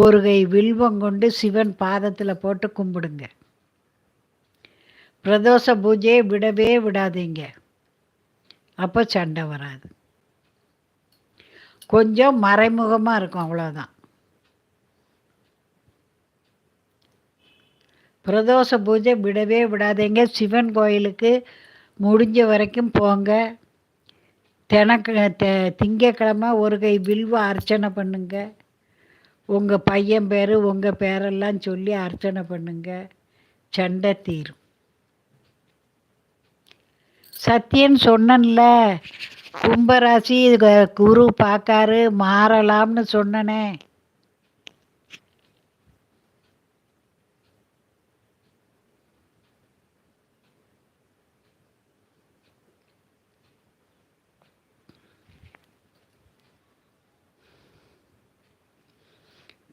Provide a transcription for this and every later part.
ஒரு கை வில்வம் கொண்டு சிவன் பாதத்தில் போட்டு கும்பிடுங்க. பிரதோஷ பூஜையை விடவே விடாதீங்க. அப்போ சண்டை வராது. கொஞ்சம் மறைமுகமாக இருக்கும் அவ்வளோதான் பிரதோஷ பூஜை விடவே விடாதீங்க. சிவன் கோயிலுக்கு முடிஞ்ச வரைக்கும் போங்க. தினக்கு திங்கக்கிழமை ஒரு கை வில்வ அர்ச்சனை பண்ணுங்கள் உங்கள் பையன் பேர் உங்கள் பேரெல்லாம் சொல்லி அர்ச்சனை பண்ணுங்க. சண்டை தீரும். சத்தியன் சொன்னன்ல கும்பராசி குரு பார்க்காரு மாறலாம்னு சொன்னனே.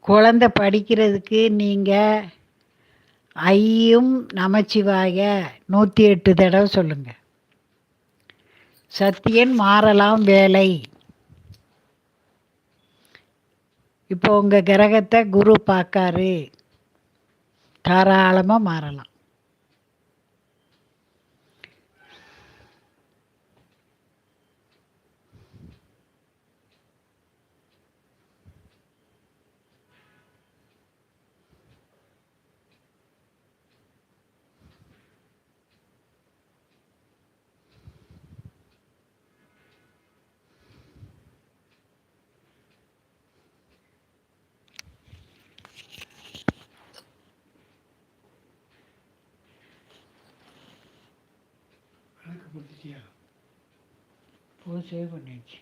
குழந்தை படிக்கிறதுக்கு நீங்கள் ஐயும் நமச்சிவாய நூற்றி எட்டு தடவை சொல்லுங்கள் சத்தியன் மாறலாம் வேலை. இப்போ உங்கள் கிரகத்தை குரு பார்க்காரு. தாராளமாக மாறலாம். கொடுத்துட்டியா போது சேவ் பண்ணிடுச்சு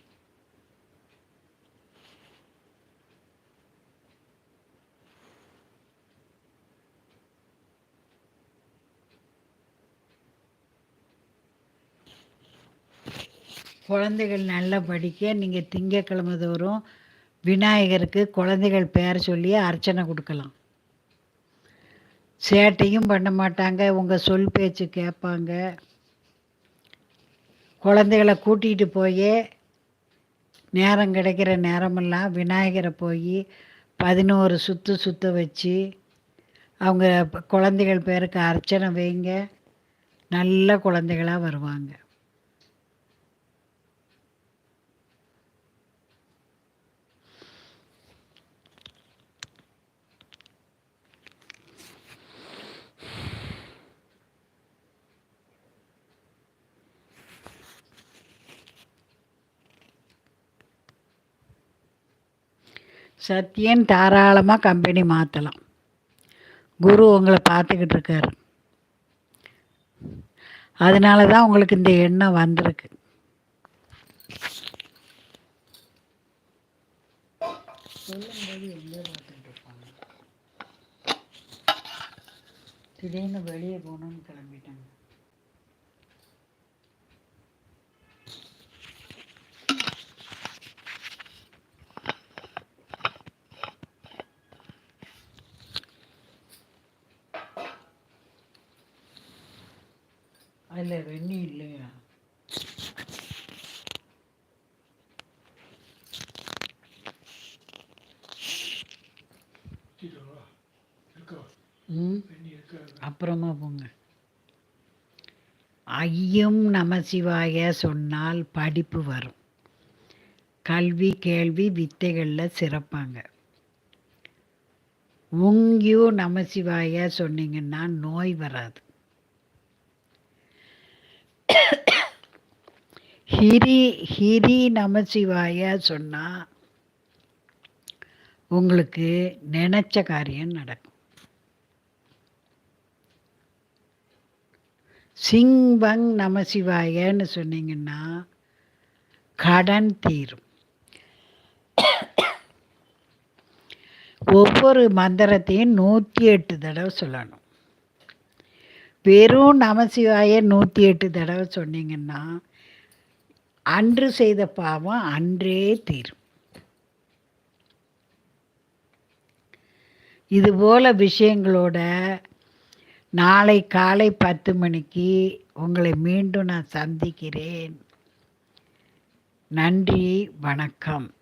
குழந்தைகள் நல்லா படிக்க நீங்கள் திங்கக்கிழமை தோறும் விநாயகருக்கு குழந்தைகள் பேர் சொல்லி அர்ச்சனை கொடுக்கலாம். சேட்டையும் பண்ண மாட்டாங்க உங்கள் சொல் பேச்சு கேட்பாங்க. குழந்தைகளை கூட்டிகிட்டு போய் நேரம் கிடைக்கிற நேரமெல்லாம் விநாயகரை போய் பதினோரு சுற்று சுற்ற வச்சு அவங்க குழந்தைகள் பேருக்கு அர்ச்சனை வைங்க. நல்ல குழந்தைகளாக வருவாங்க. சத்தியன் தாராளமாக கம்பெனி மாற்றலாம் குரு உங்களை பார்த்துக்கிட்டு இருக்காரு. அதனால தான் உங்களுக்கு இந்த எண்ணம் வந்திருக்கு. திடீர்னு வெளியே போகணும்னு கிளம்பிட்டாங்க. அதில் வெண்ணி இல்லையா? அப்புறமா போங்க. ஐயும் நமசிவாய சொன்னால் படிப்பு வரும். கல்வி கேள்வி வித்தைகளில் சிறப்பாங்க. உங்கியூ நமசிவாய சொன்னீங்கன்னா நோய் வராது. ஹிரி ஹிரி நமசிவாய சொன்னால் உங்களுக்கு நினச்ச காரியம் நடக்கும். சிங் வங் நமசிவாயன்னு சொன்னீங்கன்னா கடன் தீரும். ஒவ்வொரு மந்திரத்தையும் நூற்றி எட்டு தடவை சொல்லணும். வெறும் நமசிவாய நூற்றி எட்டு தடவை சொன்னீங்கன்னா அன்று செய்த பாவம் அன்றே தீரும். இதுபோல விஷயங்களோட நாளை காலை பத்து மணிக்கு உங்களை மீண்டும் நான் சந்திக்கிறேன். நன்றி வணக்கம்.